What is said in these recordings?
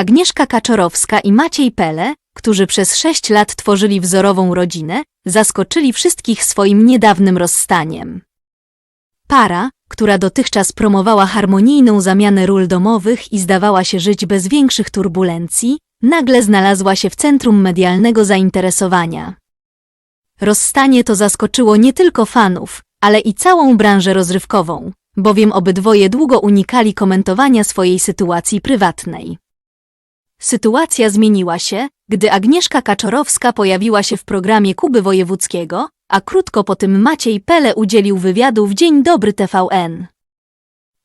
Agnieszka Kaczorowska i Maciej Pele, którzy przez sześć lat tworzyli wzorową rodzinę, zaskoczyli wszystkich swoim niedawnym rozstaniem. Para, która dotychczas promowała harmonijną zamianę ról domowych i zdawała się żyć bez większych turbulencji, nagle znalazła się w centrum medialnego zainteresowania. Rozstanie to zaskoczyło nie tylko fanów, ale i całą branżę rozrywkową, bowiem obydwoje długo unikali komentowania swojej sytuacji prywatnej. Sytuacja zmieniła się, gdy Agnieszka Kaczorowska pojawiła się w programie Kuby Wojewódzkiego, a krótko po tym Maciej Pele udzielił wywiadu w Dzień Dobry TVN.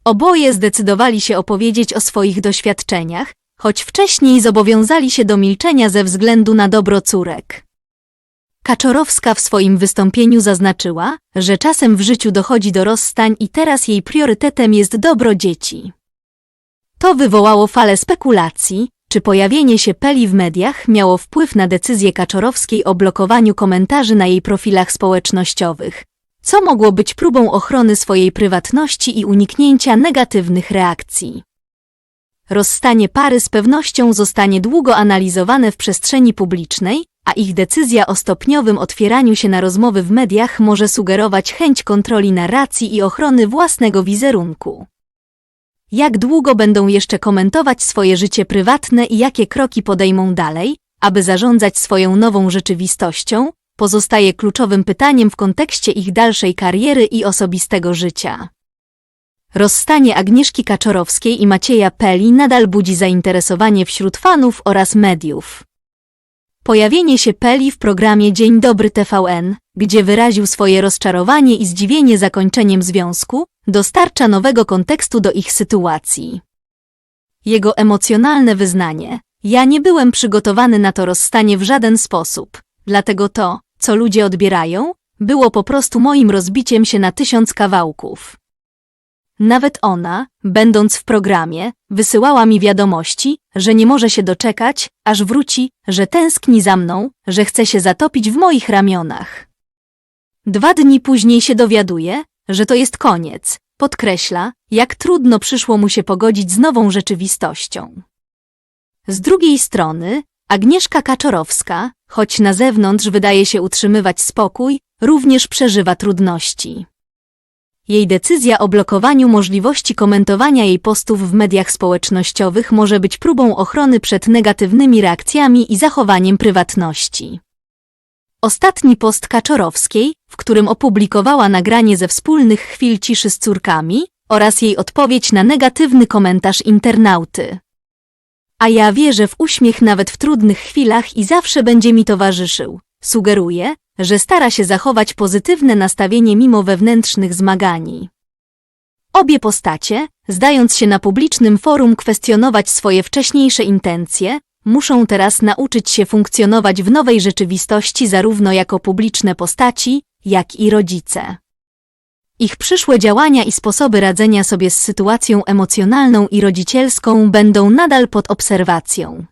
Oboje zdecydowali się opowiedzieć o swoich doświadczeniach, choć wcześniej zobowiązali się do milczenia ze względu na dobro córek. Kaczorowska w swoim wystąpieniu zaznaczyła, że czasem w życiu dochodzi do rozstań i teraz jej priorytetem jest dobro dzieci. To wywołało falę spekulacji, czy pojawienie się Peli w mediach miało wpływ na decyzję Kaczorowskiej o blokowaniu komentarzy na jej profilach społecznościowych, co mogło być próbą ochrony swojej prywatności i uniknięcia negatywnych reakcji. Rozstanie pary z pewnością zostanie długo analizowane w przestrzeni publicznej, a ich decyzja o stopniowym otwieraniu się na rozmowy w mediach może sugerować chęć kontroli narracji i ochrony własnego wizerunku. Jak długo będą jeszcze komentować swoje życie prywatne i jakie kroki podejmą dalej, aby zarządzać swoją nową rzeczywistością, pozostaje kluczowym pytaniem w kontekście ich dalszej kariery i osobistego życia. Rozstanie Agnieszki Kaczorowskiej i Macieja Peli nadal budzi zainteresowanie wśród fanów oraz mediów. Pojawienie się Peli w programie Dzień Dobry TVN, gdzie wyraził swoje rozczarowanie i zdziwienie zakończeniem związku, dostarcza nowego kontekstu do ich sytuacji. Jego emocjonalne wyznanie Ja nie byłem przygotowany na to rozstanie w żaden sposób, dlatego to, co ludzie odbierają, było po prostu moim rozbiciem się na tysiąc kawałków. Nawet ona, będąc w programie, wysyłała mi wiadomości, że nie może się doczekać, aż wróci, że tęskni za mną, że chce się zatopić w moich ramionach. Dwa dni później się dowiaduje, że to jest koniec. Podkreśla, jak trudno przyszło mu się pogodzić z nową rzeczywistością. Z drugiej strony, Agnieszka Kaczorowska, choć na zewnątrz wydaje się utrzymywać spokój, również przeżywa trudności. Jej decyzja o blokowaniu możliwości komentowania jej postów w mediach społecznościowych może być próbą ochrony przed negatywnymi reakcjami i zachowaniem prywatności. Ostatni post Kaczorowskiej, w którym opublikowała nagranie ze wspólnych chwil ciszy z córkami oraz jej odpowiedź na negatywny komentarz internauty. A ja wierzę w uśmiech nawet w trudnych chwilach i zawsze będzie mi towarzyszył. Sugeruje, że stara się zachować pozytywne nastawienie mimo wewnętrznych zmagań. Obie postacie, zdając się na publicznym forum kwestionować swoje wcześniejsze intencje, muszą teraz nauczyć się funkcjonować w nowej rzeczywistości zarówno jako publiczne postaci, jak i rodzice. Ich przyszłe działania i sposoby radzenia sobie z sytuacją emocjonalną i rodzicielską będą nadal pod obserwacją.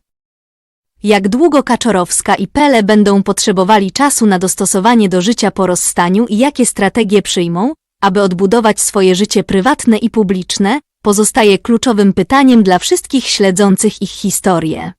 Jak długo Kaczorowska i Pele będą potrzebowali czasu na dostosowanie do życia po rozstaniu i jakie strategie przyjmą, aby odbudować swoje życie prywatne i publiczne, pozostaje kluczowym pytaniem dla wszystkich śledzących ich historię.